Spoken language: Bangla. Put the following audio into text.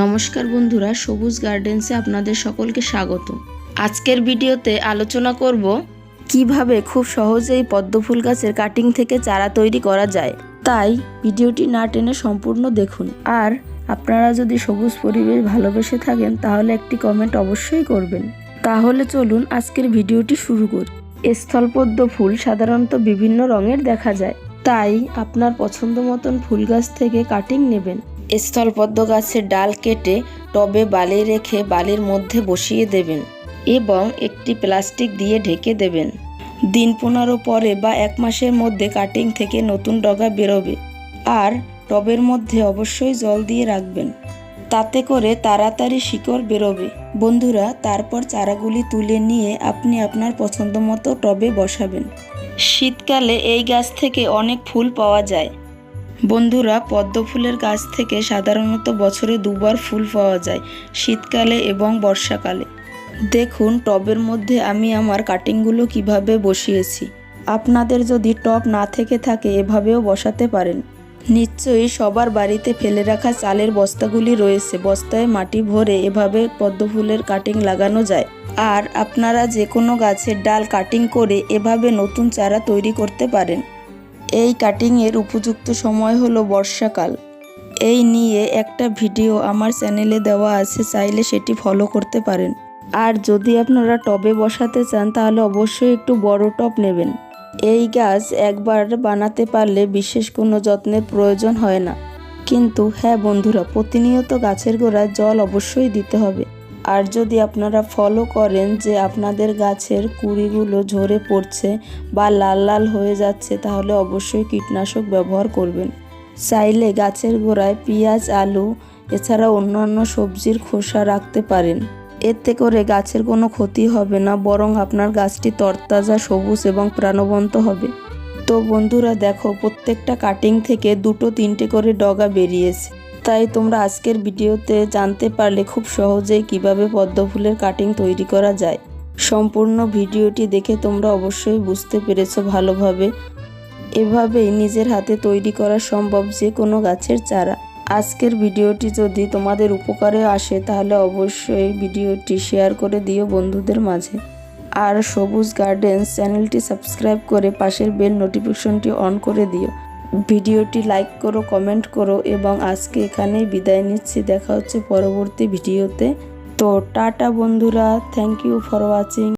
নমস্কার বন্ধুরা, সবুজ গার্ডেন্সে আপনাদের সকলকে স্বাগত। আজকের ভিডিওতে আলোচনা করব কীভাবে খুব সহজেই পদ্ম ফুল গাছের কাটিং থেকে চারা তৈরি করা যায়। তাই ভিডিওটি না টেনে সম্পূর্ণ দেখুন। আর আপনারা যদি সবুজ পরিবেশ ভালোবেসে থাকেন, তাহলে একটি কমেন্ট অবশ্যই করবেন। তাহলে চলুন আজকের ভিডিওটি শুরু করি। স্থলপদ্ম ফুল সাধারণত বিভিন্ন রঙের দেখা যায়। তাই আপনার পছন্দ মতন ফুল গাছ থেকে কাটিং নেবেন। স্থলপদ্ম গাছের ডাল কেটে টবে বালি রেখে বালির মধ্যে বসিয়ে দেবেন এবং একটি প্লাস্টিক দিয়ে ঢেকে দেবেন। দিন পনেরো পরে বা এক মাসের মধ্যে কাটিং থেকে নতুন ডগা বেরোবে। আর টবের মধ্যে অবশ্যই জল দিয়ে রাখবেন। তাতে করে তাড়াতাড়ি শিকড় বেরোবে। বন্ধুরা, তারপর চারাগুলি তুলে নিয়ে আপনি আপনার পছন্দ মতো টবে বসাবেন। শীতকালে এই গাছ থেকে অনেক ফুল পাওয়া যায়। বন্ধুরা পদ্ম ফুলের গাছ থেকে সাধারণত বছরে দুবার ফুল পাওয়া যায়, শীতকালে এবং বর্ষাকালে। দেখুন, টবের মধ্যে আমি আমার কাটিংগুলো কীভাবে বসিয়েছি। আপনাদের যদি টব না থেকে থাকে, এভাবেও বসাতে পারেন। নিশ্চয়ই সবার বাড়িতে ফেলে রাখা চালের বস্তাগুলি রয়েছে। বস্তায় মাটি ভরে এভাবে পদ্ম ফুলের কাটিং লাগানো যায়। আর আপনারা যে কোনো গাছের ডাল কাটিং করে এভাবে নতুন চারা তৈরি করতে পারেন। এই কাটিংয়ের উপযুক্ত সময় হলো বর্ষাকাল। এই নিয়ে একটা ভিডিও আমার চ্যানেলে দেওয়া আছে, চাইলে সেটি ফলো করতে পারেন। আর যদি আপনারা টবে বসাতে চান, তাহলে অবশ্যই একটু বড় টব নেবেন। এই গাছ একবার বানাতে পারলে বিশেষ কোনো যত্নের প্রয়োজন হয় না। কিন্তু হ্যাঁ বন্ধুরা, প্রতিনিয়ত গাছের গোড়ায় জল অবশ্যই দিতে হবে। আর যদি আপনারা ফলো করেন যে আপনাদের গাছের কুড়িগুলো ঝরে পড়ছে বা লাল লাল হয়ে যাচ্ছে, তাহলে অবশ্যই কীটনাশক ব্যবহার করবেন। চাইলে গাছের গোড়ায় পেঁয়াজ, আলু, এছাড়া অন্যান্য সবজির খোসা রাখতে পারেন। এতে করে গাছের কোনো ক্ষতি হবে না, বরং আপনার গাছটি তরতাজা, সবুজ এবং প্রাণবন্ত হবে। তো বন্ধুরা দেখো, প্রত্যেকটা কাটিং থেকে দুটো তিনটে করে ডগা বেরিয়েছে। তাই তোমরা আজকের ভিডিওতে জানতে পারলে খুব সহজেই কীভাবে পদ্ম ফুলের কাটিং তৈরি করা যায়। সম্পূর্ণ ভিডিওটি দেখে তোমরা অবশ্যই বুঝতে পেরেছ ভালোভাবে। এভাবেই নিজের হাতে তৈরি করা সম্ভব যে কোনো গাছের চারা। আজকের ভিডিওটি যদি তোমাদের উপকারে আসে, তাহলে অবশ্যই ভিডিওটি শেয়ার করে দিও বন্ধুদের মাঝে। আর সবুজ গার্ডেন্স চ্যানেলটি সাবস্ক্রাইব করে পাশের বেল নোটিফিকেশনটি অন করে দিও। ভিডিওটি লাইক করো, কমেন্ট করো এবং আজকে এখানেই বিদায় নিচ্ছি। দেখা হচ্ছে পরবর্তী ভিডিওতে। তো টাটা বন্ধুরা থ্যাংক ইউ ফর ওয়াচিং